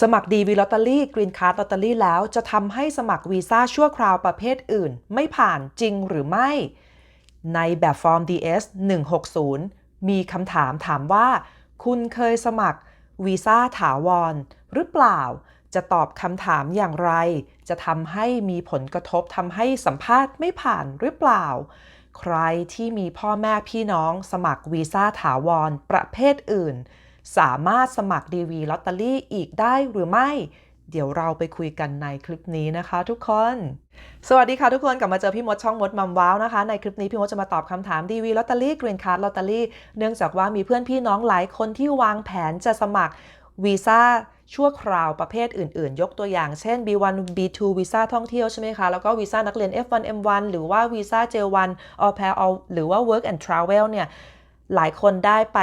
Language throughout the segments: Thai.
สมัครดีวีลอตเตอรี่กรีนคาร์ดลอตเตอรี่แล้วจะทำให้สมัครวีซ่าชั่วคราวประเภทอื่น ไม่ผ่านจริงหรือไม่ ในแบบฟอร์ม DS 160 มีคำถามถามว่า คุณเคยสมัครวีซ่าถาวร หรือเปล่า จะตอบคำถามอย่างไร จะทำให้มีผลกระทบทำให้สัมภาษณ์ไม่ผ่านหรือเปล่า ใครที่มีพ่อแม่พี่น้องสมัครวีซ่าถาวรประเภทอื่น สามารถสมัครดีวีลอตเตอรี่อีกได้หรือไม่ เดี๋ยวเราไปคุยกันในคลิปนี้นะคะทุกคน สวัสดีค่ะทุกคนกลับมาเจอพี่มดช่องมดมัมว้าวนะคะ ในคลิปนี้พี่มดจะมาตอบคำถามดีวีลอตเตอรี่กรีนคาร์ดลอตเตอรี่เนื่องจากว่ามีเพื่อนพี่น้องหลายคนที่วางแผนจะสมัครวีซ่าชั่วคราวประเภทอื่นๆ ยกตัวอย่างเช่น B1 B2 วีซ่าท่องเที่ยวใช่ไหมคะ แล้วก็วีซ่านักเรียน F1 M1 หรือว่าวีซ่า J1 Au pair All หรือว่า Work and Travel เนี่ย หลายคนได้ไป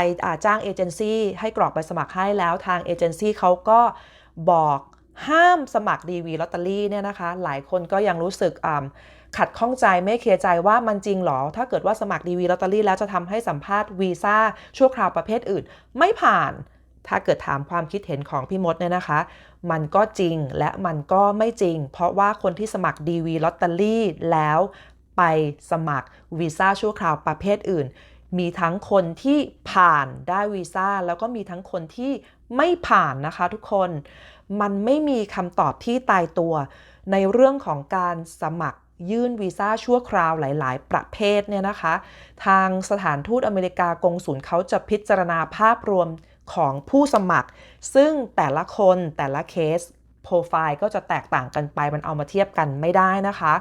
จ้างเอเจนซี่ให้กรอกใบสมัครให้แล้วทางเอเจนซี่เขาก็บอกห้ามสมัครดีวีลอตเตอรี่เนี่ยนะคะ หลายคนก็ยังรู้สึกขัดข้องใจไม่เคลียร์ใจว่ามันจริงหรอ ถ้าเกิดว่าสมัครดีวีลอตเตอรี่แล้วจะทำให้สัมภาษณ์วีซ่าชั่วคราวประเภทอื่น ไม่ผ่าน ถ้าเกิดถามความคิดเห็นของพี่มดเนี่ยนะคะ มันก็จริงและมันก็ไม่จริง เพราะว่าคนที่สมัครดีวีลอตเตอรี่แล้วไปสมัครวีซ่าชั่วคราวประเภทอื่น มีทั้งคนที่ผ่านได้วีซ่าแล้วก็มีทั้งคนที่ไม่ผ่านนะคะทุกคน มันไม่มีคำตอบที่ตายตัว ในเรื่องของการสมัครยื่นวีซ่าชั่วคราวหลาย ๆ ประเภทเนี่ยนะคะ ทางสถานทูตอเมริกากงสุลเขาจะพิจารณาภาพรวมของผู้สมัคร ซึ่งแต่ละคนแต่ละเคส โปรไฟล์ก็จะแตกต่างกันไปมันเอามาเทียบกันไม่ได้นะคะ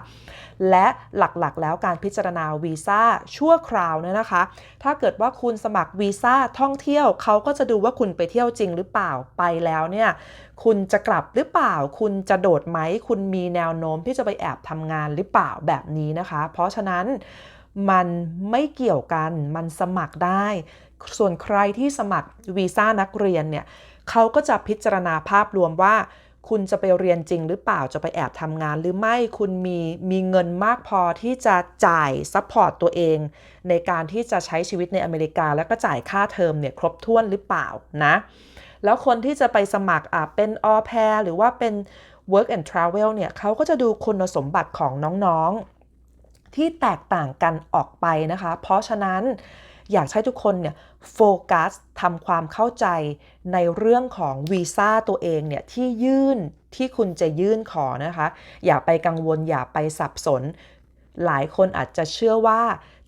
และหลักๆ แล้วการพิจารณาวีซ่าชั่วคราวเนี่ยนะคะ ถ้าเกิดว่าคุณสมัครวีซ่าท่องเที่ยวเขาก็จะดูว่าคุณไปเที่ยวจริงหรือเปล่าไปแล้วเนี่ยคุณจะกลับหรือเปล่า คุณจะโดดไหม คุณมีแนวโน้มที่จะไปแอบทำงานหรือเปล่าแบบนี้นะคะ เพราะฉะนั้นมันไม่เกี่ยวกัน มันสมัครได้ ส่วนใครที่สมัครวีซ่านักเรียนเนี่ยเขาก็จะพิจารณาภาพรวมว่า คุณจะไปเรียนจริงหรือเปล่าจะไปแอบทำงาน หรือไม่คุณมีมีเงินมากพอที่จะจ่ายซัพพอร์ตตัวเอง ในการที่จะใช้ชีวิตในอเมริกา แล้วก็จ่ายค่าเทอมเนี่ยครบถ้วนหรือเปล่านะแล้วคนที่จะไปสมัครอะเป็นออแพรหรือว่าเป็น work and travel เนี่ยเขาก็จะดูคุณสมบัติของน้องๆ ที่แตกต่างกันออกไปนะคะ เพราะฉะนั้น อยากให้ทุกคนเนี่ยโฟกัสทำความเข้าใจในเรื่องของวีซ่าตัวเองเนี่ยที่ยื่นที่คุณจะยื่นขอนะคะ อย่าไปกังวลอย่าไปสับสน หลายคนอาจจะเชื่อว่า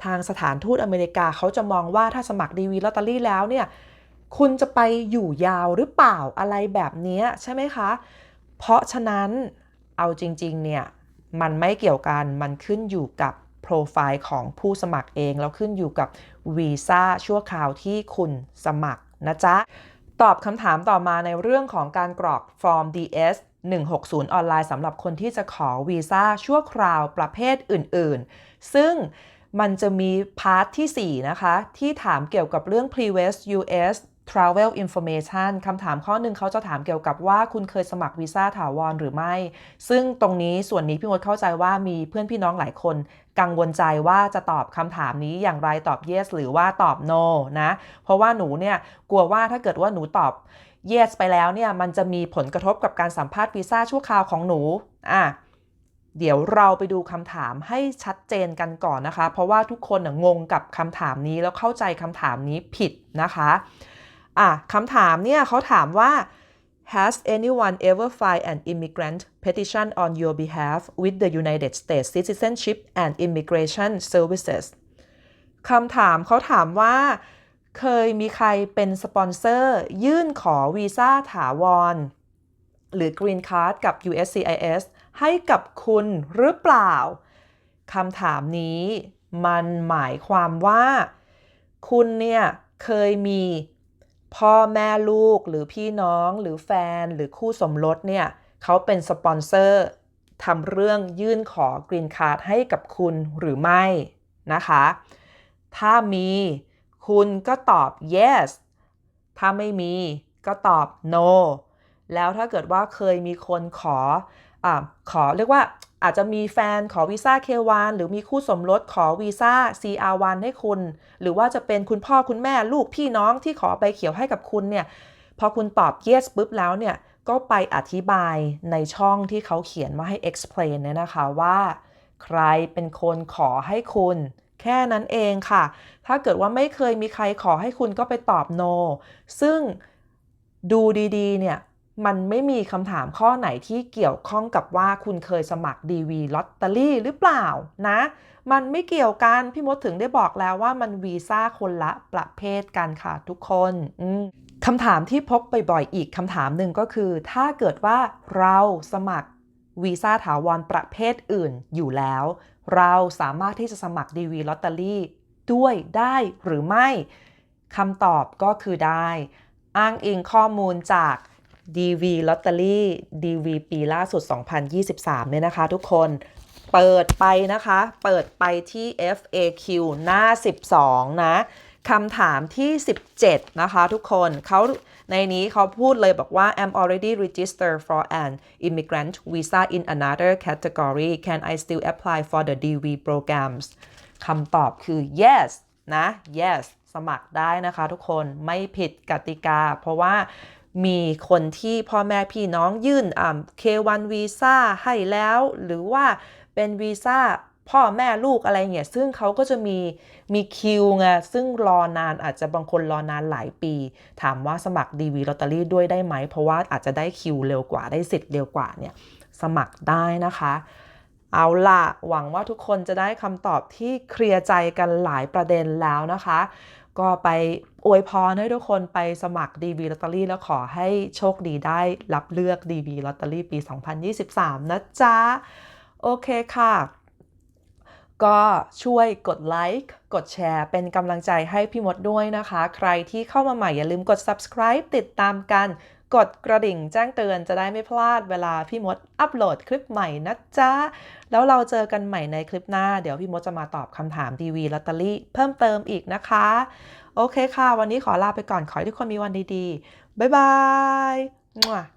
ทางสถานทูตอเมริกาเขาจะมองว่าถ้าสมัครดีวีลอตเตอรี่แล้วเนี่ยคุณจะไปอยู่ยาวหรือเปล่าอะไรแบบนี้ใช่ไหมคะ เพราะฉะนั้นเอาจริงๆเนี่ยมันไม่เกี่ยวกันมันขึ้นอยู่กับ โปรไฟล์ของผู้สมัครเอง แล้วขึ้นอยู่กับวีซ่าชั่วคราวที่คุณสมัครนะจ๊ะ ตอบคำถามต่อมาในเรื่องของการกรอกฟอร์ม DS 160 ออนไลน์สำหรับคนที่จะขอวีซ่าชั่วคราวประเภทอื่น ๆ ซึ่งมันจะมีพาร์ทที่ 4 นะคะ ที่ถามเกี่ยวกับเรื่อง previous US travel information คำถามข้อหนึ่งเขาจะถามเกี่ยวกับว่าคุณเคยสมัครวีซ่าถาวรหรือไม่ ซึ่งตรงนี้ส่วนนี้พี่มดเข้าใจว่ามีเพื่อนพี่น้องหลายคนกังวลใจว่าจะตอบคำถามนี้อย่างไรตอบ yes หรือว่าตอบ no นะ เพราะว่าหนูเนี่ยกลัวว่าถ้าเกิดว่าหนูตอบ yes ไปแล้วเนี่ยมันจะมีผลกระทบกับการสัมภาษณ์วีซ่าชั่วคราวของหนูอะเดี๋ยวเราไปดูคำถามให้ชัดเจนกันก่อนนะคะ เพราะว่าทุกคนงงกับคำถามนี้แล้วเข้าใจคำถามนี้ผิดนะคะ อะคำถามเนี่ยเขาถามว่า Has anyone ever filed an immigrant petition on your behalf with the United States Citizenship and Immigration Services คำถามเขาถามว่า เคยมีใครเป็นสปอนเซอร์ ยื่นขอวีซ่าถาวร หรือ Green Card กับ USCIS ให้กับคุณหรือเปล่าคำถามนี้มันหมายความว่า คุณเนี่ยเคยมี พ่อแม่ลูกหรือพี่น้องหรือแฟนหรือคู่สมรสเนี่ยเขาเป็นสปอนเซอร์ทำเรื่องยื่นขอกรีนคาร์ดให้กับคุณหรือไม่นะคะ ถ้ามีคุณก็ตอบ yes ถ้าไม่มีก็ตอบ no แล้วถ้าเกิดว่าเคยมีคนขอ อขอเรียกว่าอาจจะมีแฟนขอวีซ่า K1 หรือมีคู่สมรสขอวีซ่า CR1 ให้คุณ หรือว่าจะเป็นคุณพ่อคุณแม่ลูกพี่น้องที่ขอใบเขียวให้กับคุณเนี่ยพอคุณตอบ yes ปุ๊บแล้วเนี่ยก็ไปอธิบายในช่องที่เขาเขียนมาให้ explain เนี่ยนะคะว่า ใครเป็นคนขอให้คุณ แค่นั้นเองค่ะ ถ้าเกิดว่าไม่เคยมีใครขอให้คุณก็ไปตอบ no ซึ่งดูดีๆเนี่ย มันไม่มีคำถามข้อไหนที่เกี่ยวข้องกับว่าคุณเคยสมัคร DV ลอตเตอรี่หรือเปล่านะ มันไม่เกี่ยวกัน พี่มดถึงได้บอกแล้วว่ามันวีซ่าคนละประเภทกันค่ะทุกคนคำถามที่พบบ่อยๆอีกคำถามหนึ่งก็คือ ถ้าเกิดว่าเราสมัครวีซ่าถาวรประเภทอื่นอยู่แล้ว เราสามารถที่จะสมัคร DV ลอตเตอรี่ด้วยได้หรือไม่คำตอบก็คือได้ อ้างอิงข้อมูลจาก DV ลอตเตอรี่ DV ปีล่าสุด 2023 เนี่ยนะคะทุกคนเปิดไปนะคะ เปิดไปที่ FAQ หน้า 12 นะคำถามที่ 17 นะคะทุกคนเขาในนี้เขาพูดเลยบอกว่า I'm already registered for an immigrant visa in another category can I still apply for the DV programs คำตอบคือ yes นะ yes สมัครได้นะคะทุกคนไม่ผิดกติกา เพราะว่า มีคนที่พ่อแม่พี่น้องยื่นอ่า K1 วีซ่าให้แล้ว หรือว่าเป็นวีซ่าพ่อแม่ลูกอะไรเงี้ยซึ่งเขาก็จะมีมีคิวไงซึ่งรอนานอาจจะบางคนรอนานหลายปี ถามว่าสมัคร DV ลอตเตอรี่ด้วยได้ไหม เพราะว่าอาจจะได้คิวเร็วกว่าได้สิทธิ์เร็วกว่าเนี่ยสมัครได้นะคะ เอาล่ะหวังว่าทุกคนจะได้คำตอบที่เคลียร์ใจกันหลายประเด็นแล้วนะคะ ก็ไปอวยพรให้ทุกคนไปสมัคร DB ลอตเตอรี่แล้วขอให้โชคดีได้รับเลือก DB ลอตเตอรี่ปี 2023 นะจ๊ะ โอเคค่ะ ก็ช่วยกดไลค์กดแชร์เป็นกำลังใจให้พี่มดด้วยนะคะ ใครที่เข้ามาใหม่อย่าลืมกด subscribe ติดตามกัน กดกระดิ่งแจ้งเตือนจะได้ไม่พลาดเวลาพี่มดอัปโหลดคลิปใหม่นะจ๊ะ แล้วเราเจอกันใหม่ในคลิปหน้า เดี๋ยวพี่มดจะมาตอบคำถามทีวีลอตเตอรี่เพิ่มเติมอีกนะคะ โอเคค่ะ วันนี้ขอลาไปก่อนขอให้ทุกคนมีวันดีๆ บ๊ายบาย